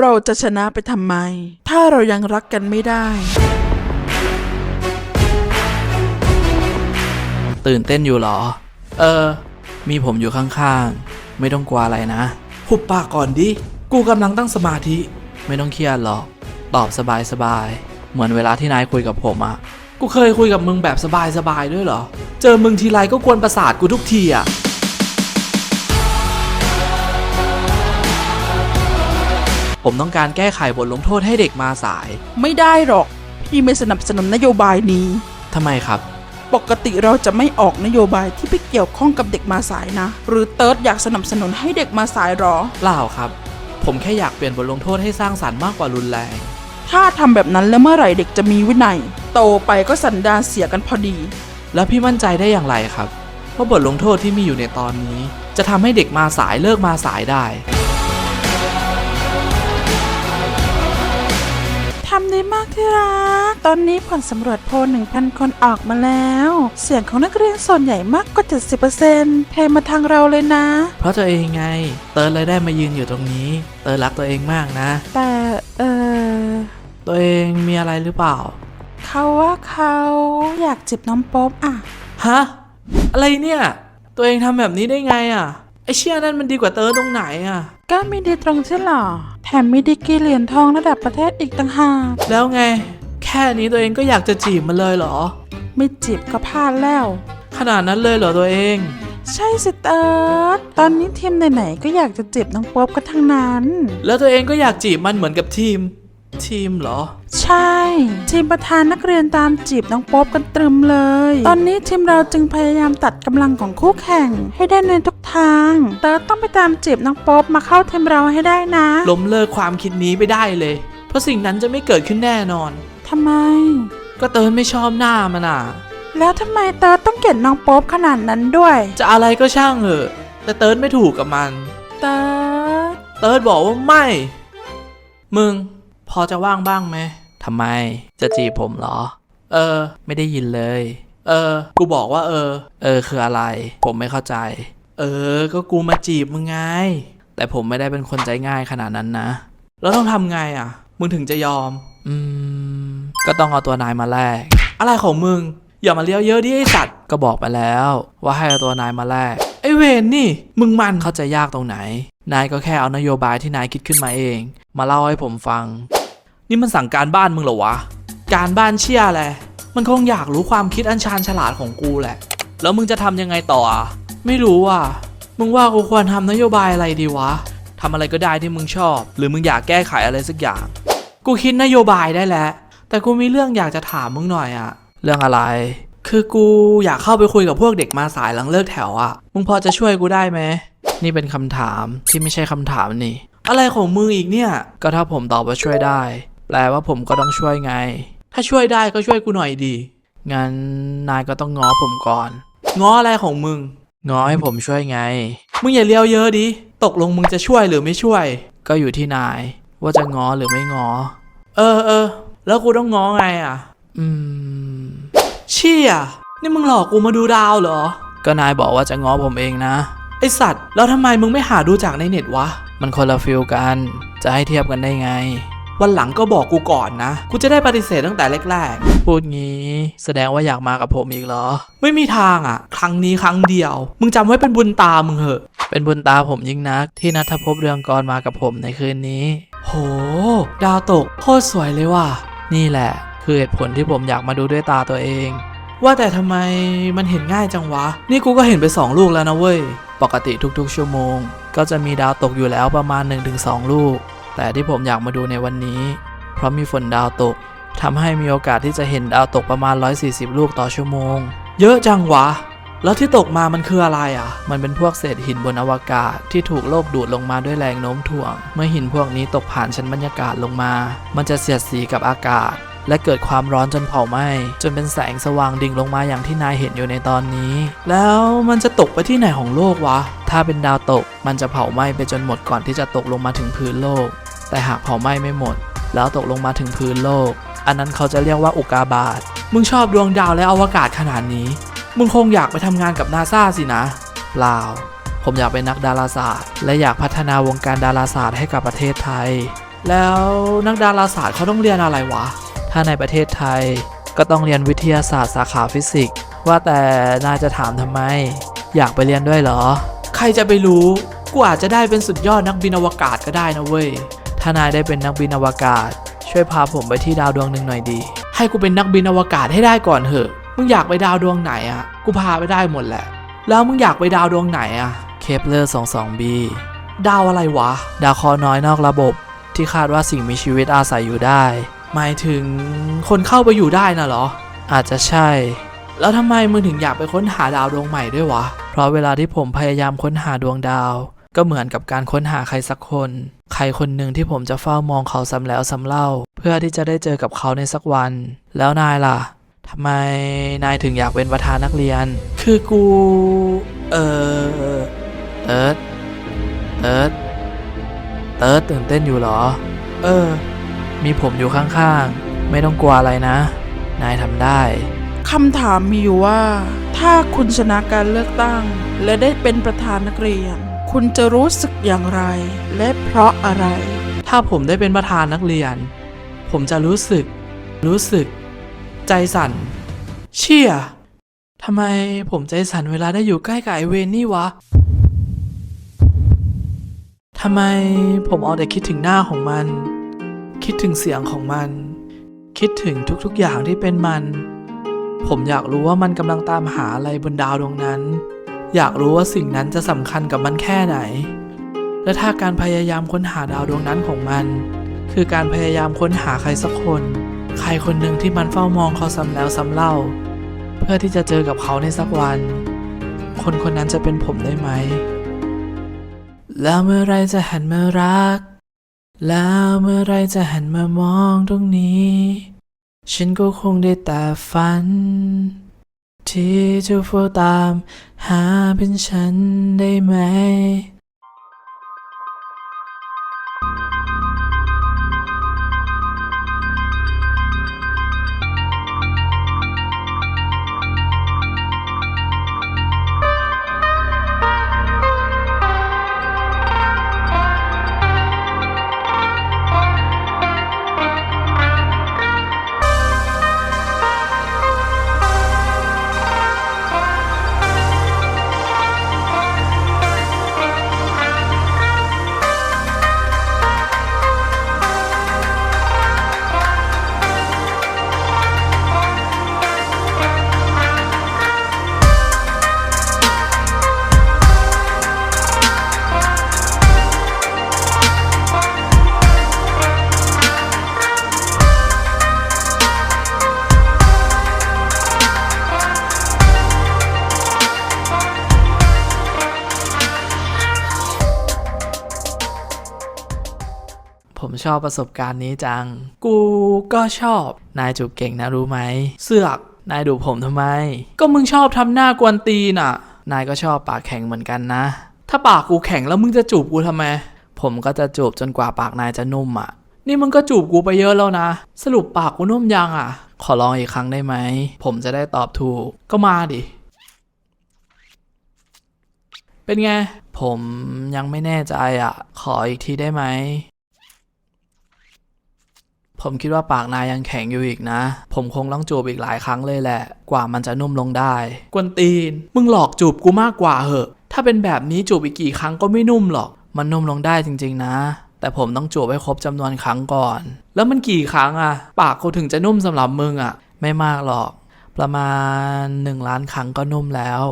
เราจะชนะไปทำไม ถ้าเรายังรักกันไม่ได้ ตื่นเต้นอยู่เหรอ เออ มีผมอยู่ข้างๆ ไม่ต้องกลัวอะไรนะ หุบปากก่อนดิ กูกำลังตั้งสมาธิ ไม่ต้องเครียดหรอก ตอบสบายๆ เหมือนเวลาที่นายคุยกับผมอะกูเคยคุยกับมึงแบบสบายๆด้วยเหรอ เจอมึงทีไรก็กวนประสาทกูทุกทีอะ ผมต้องการแก้ไขบทลงโทษให้เด็กมาสาย ไม่ได้หรอก พี่ไม่สนับสนุนนโยบายนี้ ทำไมครับ ปกติเราจะไม่ออกนโยบายที่ไปเกี่ยวข้องกับเด็กมาสายนะ หรือเติร์ดอยากสนับสนุนให้เด็กมาสายหรอ เปล่าครับ ผมแค่อยากเปลี่ยนบทลงโทษให้สร้างสรรค์มากกว่ารุนแรง ถ้าทำแบบนั้นแล้วเมื่อไหร่เด็กจะมีวินัย โตไปก็สันดานเสียกันพอดี แล้วพี่มั่นใจได้อย่างไรครับว่าบทลงโทษที่มีอยู่ในตอนนี้ จะทำให้เด็กมาสายเลิกมาสายได้ำได้มากที่รัก ตอนนี้ผลสำรวจโพล1,000 คนออกมาแล้ว เสียงของนักเรียนส่วนใหญ่มากกว่า 70%เทมาทางเราเลยนะ เพราะตัวเองไง เติร์ดเลยได้มายืนอยู่ตรงนี้ เติร์ดรักตัวเองมากนะ แต่เออตัวเองมีอะไรหรือเปล่า เขาว่าเขาอยากจิบน้ำโป๊บอะ ฮะ อะไรเนี่ย ตัวเองทำแบบนี้ได้ไงอะ ไอเชี่ยนั่นมันดีกว่าเติร์ดตรงไหนอะ ก็มีดีตรงที่หล่อแถมมีดีกรีเหรียญทองระดับประเทศอีกต่างหากแล้วไง แค่นี้ตัวเองก็อยากจะจีบมันเลยเหรอ ไม่จีบก็พลาดแล้ว ขนาดนั้นเลยเหรอตัวเอง ใช่สิเติร์ดตอนนี้ทีมไหนๆก็อยากจะจีบน้องโป๊บกันทั้งนั้น แล้วตัวเองก็อยากจีบมันเหมือนกับทีม ทีมเหรอ ใช่ ทีมประธานนักเรียนตามจีบน้องโป๊บกันตรึมเลย ตอนนี้ทีมเราจึงพยายามตัดกำลังของคู่แข่งให้ได้ในทุก ทางเติร์ดต้องไปตามจีบน้องโป๊บมาเข้าทีมเราให้ได้นะ ล้มเลิกความคิดนี้ไปได้เลย เพราะสิ่งนั้นจะไม่เกิดขึ้นแน่นอน ทำไม ก็เติร์ดไม่ชอบหน้ามันอะ แล้วทำไมเติร์ดต้องเกลียดน้องโป๊บขนาดนั้นด้วย จะอะไรก็ช่างเถอะ แต่เติร์ดไม่ถูกกับมัน เติร์ดเติร์ดบอกว่าไม่ มึง พอจะว่างบ้างไหมทำไม จะจีบผมเหรอ เออ ไม่ได้ยินเลย เออ กูบอกว่า เออ เออ คืออะไร ผมไม่เข้าใจ เออ ก็กูมาจีบมึงไง แต่ผมไม่ได้เป็นคนใจง่ายขนาดนั้นนะ แล้วต้องทำไงอะ มึงถึงจะยอม อืม ก็ต้องเอาตัวนายมาแลก อะไรของมึง อย่ามาเลี้ยวเยอะดิไอสัตว์ ก็บอกไปแล้ว ว่าให้เอาตัวนายมาแลก ไอเวนนี่ มึงมันเข้าใจยากตรงไหน นายก็แค่เอานโยบายที่นายคิดขึ้นมาเอง มาเล่าให้ผมฟัง นี่มันสั่งการบ้านมึงเหรอวะ การบ้านเชี่ยแหละ มันคงอยากรู้ความคิดอันชาญฉลาดของกูแหละ แล้วมึงจะทำยังไงต่ออะ ไม่รู้อะ มึงว่ากูควรทำนโยบายอะไรดีวะทำอะไรก็ได้ที่มึงชอบ หรือมึงอยากแก้ไขอะไรสักอย่าง กูคิดนโยบายได้แล้ว แต่กูมีเรื่องอยากจะถามมึงหน่อยอะเรื่องอะไร คือกูอยากเข้าไปคุยกับพวกเด็กมาสายหลังเลิกแถวอะมึงพอจะช่วยกูได้ไหม นี่เป็นคำถามที่ไม่ใช่คำถามนี่ อะไรของมึงอีกเนี่ย ก็ถ้าผมตอบว่าช่วยได้ แปลว่าผมก็ต้องช่วยไง ถ้าช่วยได้ก็ช่วยกูหน่อยดี งั้นนายก็ต้องง้อผมก่อน ง้ออะไรของมึง ง้อให้ผมช่วยไง มึงอย่าเลี้ยวเยอะดิ ตกลงมึงจะช่วยหรือไม่ช่วย ก็อยู่ที่นาย ว่าจะง้อหรือไม่ง้อ เออเออ แล้วกูต้องง้อไงอะ อืม เชี่ย นี่มึงหลอกกูมาดูดาวเหรอ ก็นายบอกว่าจะง้อผมเองนะ ไอสัตว์ แล้วทำไมมึงไม่หาดูจากในเน็ตวะ มันคนละฟิลกัน จะให้เทียบกันได้ไง วันหลังก็บอกกูก่อนนะ กูจะได้ปฏิเสธตั้งแต่แรกๆ พูดงี้ แสดงว่าอยากมากับผมอีกเหรอ ไม่มีทางอะ ครั้งนี้ครั้งเดียว มึงจำไว้เป็นบุญตามึงเหอะ เป็นบุญตาผมยิ่งนัก ที่นัทภพเรืองกรมากับผมในคืนนี้ โห ดาวตกโคตรสวยเลยว่ะ นี่แหละ คือเหตุผลที่ผมอยากมาดูด้วยตาตัวเอง ว่าแต่ทำไมมันเห็นง่ายจังวะ นี่กูก็เห็นไปสองลูกแล้วนะเว้ย ปกติทุกๆ ชั่วโมง ก็จะมีดาวตกอยู่แล้วประมาณ 1-2 ลูก แต่ที่ผมอยากมาดูในวันนี้ เพราะมีฝนดาวตกทำให้มีโอกาสที่จะเห็นดาวตกประมาณ 140 ลูกต่อชั่วโมง เยอะจังวะ แล้วที่ตกมามันคืออะไรอะ มันเป็นพวกเศษหินบนอวกาศที่ถูกโลกดูดลงมาด้วยแรงโน้มถ่วง เมื่อหินพวกนี้ตกผ่านชั้นบรรยากาศลงมา มันจะเสียดสีกับอากาศ และเกิดความร้อนจนเผาไหม้จนเป็นแสงสว่างดิ่งลงมาอย่างที่นายเห็นอยู่ในตอนนี้ แล้วมันจะตกไปที่ไหนของโลกวะ ถ้าเป็นดาวตก มันจะเผาไหม้ไปจนหมดก่อนที่จะตกลงมาถึงพื้นโลก แต่หากเผาไหม้ไม่หมด แล้วตกลงมาถึงพื้นโลก อันนั้นเขาจะเรียกว่าอุกาบาต มึงชอบดวงดาวและอวกาศขนาดนี้ มึงคงอยากไปทำงานกับนาซาสินะเปล่า ผมอยากเป็นนักดาราศาสตร์ และอยากพัฒนาวงการดาราศาสตร์ให้กับประเทศไทย แล้วนักดาราศาสตร์เขาต้องเรียนอะไรวะ ถ้าในประเทศไทยก็ต้องเรียนวิทยาศาสตร์สาขาฟิสิกส์ ว่าแต่นาจะถามทำไม อยากไปเรียนด้วยเหรอ ใครจะไปรู้ กูอาจจะได้เป็นสุดยอดนักบินอวกาศก็ได้นะเว้ย ถ้านายได้เป็นนักบินอวกาศ ช่วยพาผมไปที่ดาวดวงหนึ่งหน่อยดี ให้กูเป็นนักบินอวกาศให้ได้ก่อนเถอะ มึงอยากไปดาวดวงไหนอะกูพาไปได้หมดแหละ แล้วมึงอยากไปดาวดวงไหนอะเคปเลอร์ 22b ดาวอะไรวะ ดาวคราะห์น้อยนอกระบบ ที่คาดว่าสิ่งมีชีวิตอาศัยอยู่ได้ หมายถึงคนเข้าไปอยู่ได้น่ะเหรอ อาจจะใช่ แล้วทำไมมึงถึงอยากไปค้นหาดาวดวงใหม่ด้วยวะ เพราะเวลาที่ผมพยายามค้นหาดวงดาว ก็เหมือนกับการค้นหาใครสักคน ใครคนหนึ่งที่ผมจะเฝ้ามองเขาซ้ำแล้วซ้ำเล่า เพื่อที่จะได้เจอกับเขาในสักวัน แล้วนายล่ะทำไมนายถึงอยากเป็นประธานนักเรียน คือกู เออเอิร์ธเอิร์ธเอิร์ธตื่นเต้นอยู่เหรอ เออ มีผมอยู่ข้างๆ ไม่ต้องกลัวอะไรนะ นายทำได้คำถามมีอยู่ว่า ถ้าคุณชนะการเลือกตั้ง และได้เป็นประธานนักเรียน คุณจะรู้สึกอย่างไร และเพราะอะไร ถ้าผมได้เป็นประธานนักเรียน ผมจะรู้สึก รู้สึก ใจสั่น เชี่ยทำไมผมใจสั่นเวลาได้อยู่ใกล้กับไอเวนนี่วะทำไมผมเอาแต่คิดถึงหน้าของมัน คิดถึงเสียงของมัน คิดถึงทุกๆอย่างที่เป็นมัน ผมอยากรู้ว่ามันกำลังตามหาอะไรบนดาวดวงนั้น อยากรู้ว่าสิ่งนั้นจะสำคัญกับมันแค่ไหน และถ้าการพยายามค้นหาดาวดวงนั้นของมัน คือการพยายามค้นหาใครสักคน ใครคนหนึ่งที่มันเฝ้ามองเขาซ้ำแล้วซ้ำเล่า เพื่อที่จะเจอกับเขาในสักวัน คนคนนั้นจะเป็นผมได้ไหม แล้วเมื่อไรจะหันมารัก แล้วเมื่อไรจะหันมามองตรงนี้ ฉันก็คงได้แต่ฝัน ที่จะเฝ้าตามหาเป็นฉันได้ไหม ชอบประสบการณ์นี้จัง กูก็ชอบ นายจูบเก่งนะรู้ไหม เสือก นายดูผมทำไม ก็มึงชอบทำหน้ากวนตีนอะ นายก็ชอบปากแข็งเหมือนกันนะ ถ้าปากกูแข็งแล้วมึงจะจูบกูทำไม ผมก็จะจูบจนกว่าปากนายจะนุ่มอะ นี่มึงก็จูบกูไปเยอะแล้วนะ สรุปปากกูนุ่มยังอะ ขอลองอีกครั้งได้ไหม ผมจะได้ตอบถูก ก็มาดิ เป็นไง ผมยังไม่แน่ใจอะ ขออีกทีได้ไหม ผมคิดว่าปากนายยังแข็งอยู่อีกนะ ผมคงต้องจูบอีกหลายครั้งเลยแหละ กว่ามันจะนุ่มลงได้ กวนตีน มึงหลอกจูบกูมากกว่าเหอะ ถ้าเป็นแบบนี้จูบอีกกี่ครั้งก็ไม่นุ่มหรอก มันนุ่มลงได้จริง ๆ นะ แต่ผมต้องจูบให้ครบจำนวนครั้งก่อน แล้วมันกี่ครั้งอะปากกูถึงจะนุ่มสำหรับมึงอะไม่มากหรอก ประมาณหนึ่งล้านครั้งก็นุ่มแล้ว